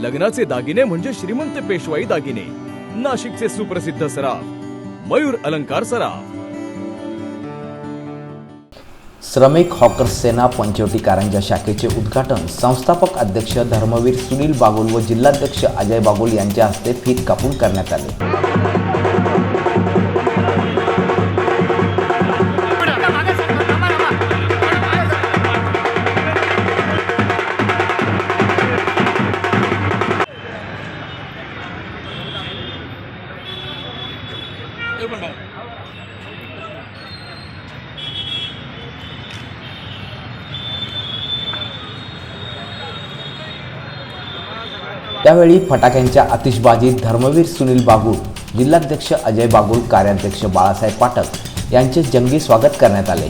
लग्नाचे दागिने म्हणजे श्रीमंत पेशवाई दागिने. नाशिकचे सुप्रसिद्ध सराफ मयूर अलंकार सराफ. श्रमिक हॉकर्स सेना पंचवटी कारंजा शाखेचे उद्घाटन संस्थापक अध्यक्ष धर्मवीर सुनील बागुल व जिल्हाध्यक्ष अजय बागुल यांच्या हस्ते फीत कापून करण्यात आले. त्यावेळी फटाक्यांच्या आतिषबाजीत धर्मवीर सुनील बागुल जिल्हाध्यक्ष अजय बागुल कार्याध्यक्ष बाळासाहेब पाठक यांचे जंगी स्वागत करण्यात आले.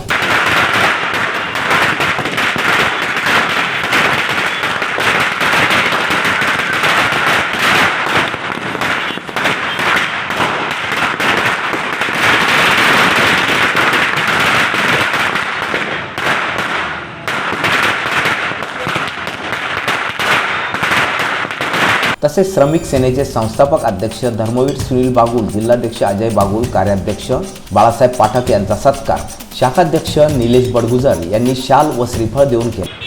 तसेच श्रमिक सेनेचे संस्थापक अध्यक्ष धर्मवीर सुनील बागुल जिल्हाध्यक्ष अजय बागुल कार्याध्यक्ष बाळासाहेब पाठक यांचा सत्कार. शाखाध्यक्ष निलेश बडगुजर यांनी शाल व श्रीफळ देऊन केला.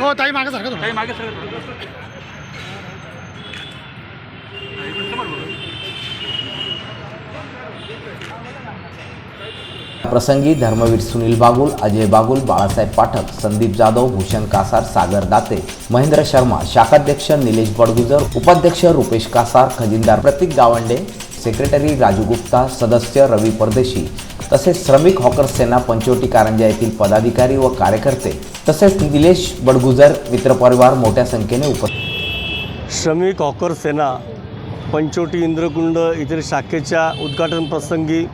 हो ताई मागे सारखं ताई मागे सारखं प्रसंगी धर्मवीर सुनील बागुल अजय बागुल बाळासाहेब पाठक संदीप जाधव भूषण कासार सागर दाते महेंद्र शर्मा शाखाध्यक्ष निलेश बडगुजर उपाध्यक्ष रुपेश कासार खजिनदार प्रतीक गावंडे सेक्रेटरी राजू गुप्ता सदस्य रवी परदेशी तसेच श्रमिक हॉकर्स सेना पंचवटी कारंजा येथील पदाधिकारी व कार्यकर्ते तसेच निलेश बडगुजर मित्रपरिवार मोठ्या संख्येने उपस्थित श्रमिक हॉकर सेना पंचवटी इंद्रकुंड येथील शाखेच्या उद्घाटन प्रसंगी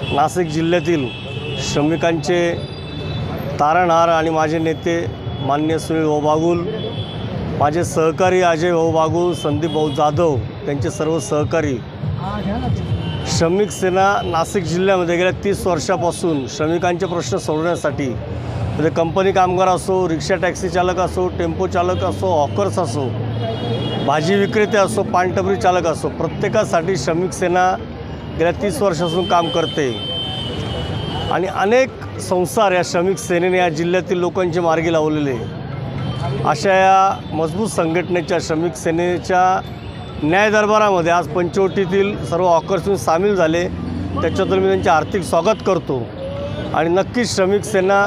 नाशिक जिल्ह्यातील श्रमिकांचे तारणहार आणि माझे नेते मान्य सुनील भाऊ बागुल माझे सहकारी अजय भाऊ बागुल संदीप भाऊ जाधव त्यांचे सर्व सहकारी. श्रमिक सेना नाशिक जिल्ह्यामध्ये गेल्या तीस वर्षापासून श्रमिकांचे प्रश्न सोडवण्यासाठी म्हणजे कंपनी कामगार असो रिक्षा टॅक्सी चालक असो टेम्पो चालक असो हॉकर्स असो भाजी विक्रेते असो पानटपरी चालक असो प्रत्येकासाठी श्रमिक सेना गेल्या तीस वर्षापासून काम करते. आणि अनेक संसार या श्रमिक सेनेने या जिल्ह्यातील लोकांचे मार्गी लावलेले. अशा या मजबूत संघटनेच्या श्रमिक सेनेच्या न्याय दरबारामध्ये आज पंचवटीतील सर्व ऑकर्सून सामील झाले. त्याच्यातून मी त्यांचे आर्थिक स्वागत करतो. आणि नक्कीच श्रमिक सेना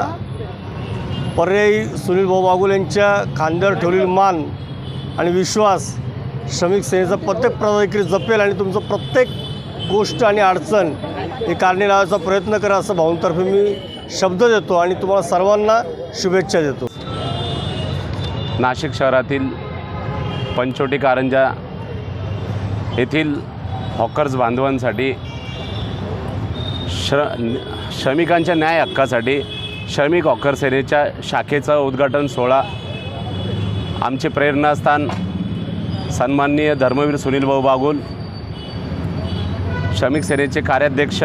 पर्यायी सुनील भाऊ बागुल यांच्या खांद्यावर ठेवलेली मान आणि विश्वास श्रमिक सेनेचा प्रत्येक पदाधिकारी जपेल आणि तुमचं प्रत्येक गोष्ट आणि अडचण हे कारणे लावायचा प्रयत्न करा असं भाऊंतर्फे मी शब्द देतो आणि तुम्हाला सर्वांना शुभेच्छा देतो. नाशिक शहरातील पंचोटी कारंजा येथील हॉकर्स बांधवांसाठी श्र श्रमिकांच्या न्याय हक्कासाठी श्रमिक हॉकर सेनेच्या शाखेचं उद्घाटन सोहळा. आमचे प्रेरणास्थान सन्माननीय धर्मवीर सुनील भाऊ बागुल श्रमिक सेनेचे कार्याध्यक्ष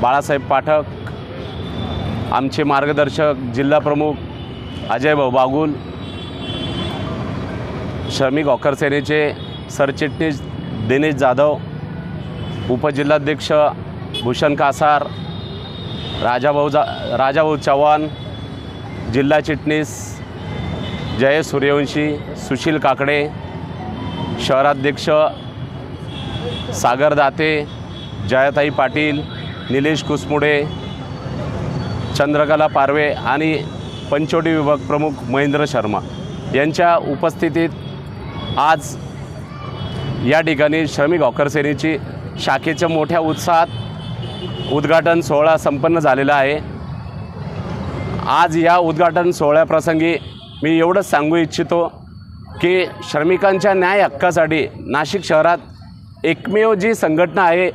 बाळासाहेब पाठक आमचे मार्गदर्शक जिल्हाप्रमुख अजय भाऊ बागुल श्रमिक हॉकर सेनेचे सरचिटणीस दिनेश जाधव उपजिल्हाध्यक्ष भूषण कासार राजाभाऊ जा राजाभाऊ चव्हाण जिल्हा चिटणीस जय सूर्यवंशी सुशील काकडे शहराध्यक्ष सागर दाते जयाताई पाटील निलेश कुसमुडे चंद्रकला पारवे आणि पंचवटी विभाग प्रमुख महेंद्र शर्मा यांच्या उपस्थितीत आज या ठिकाणी श्रमिक हॉकर सेनेची शाखेच्या मोठ्या उत्साहात उद्घाटन सोहळा संपन्न झालेला आहे. आज या उद्घाटन सोहळ्याप्रसंगी मी एवढंच सांगू इच्छितो की श्रमिकांच्या न्याय हक्कासाठी नाशिक शहरात एकमेव जी संघटना आहे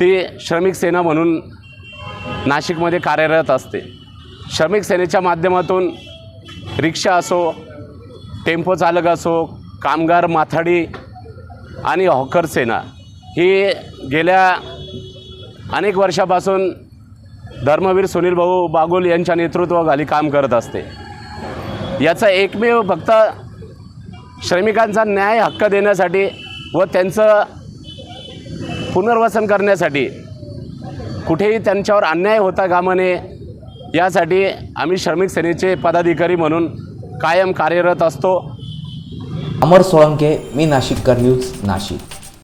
ती श्रमिक सेना म्हणून नाशिकमध्ये कार्यरत असते. श्रमिक सेनेच्या माध्यमातून रिक्षा असो टेम्पो चालक असो कामगार माथाडी आणि हॉकर सेना ही गेल्या अनेक वर्षापासून धर्मवीर सुनील भाऊ बागुल यांच्या नेतृत्वाखाली काम करत असते. याचा एकमेव फक्त श्रमिकांचा न्याय हक्क देण्यासाठी व त्यांचं पुनर्वसन करण्यासाठी कुठेही त्यांच्यावर अन्याय होता कामा नये यासाठी आम्ही श्रमिक सेनेचे पदाधिकारी म्हणून कायम कार्यरत असतो. अमर सोळंके मी नाशिककर न्यूज नाशिक.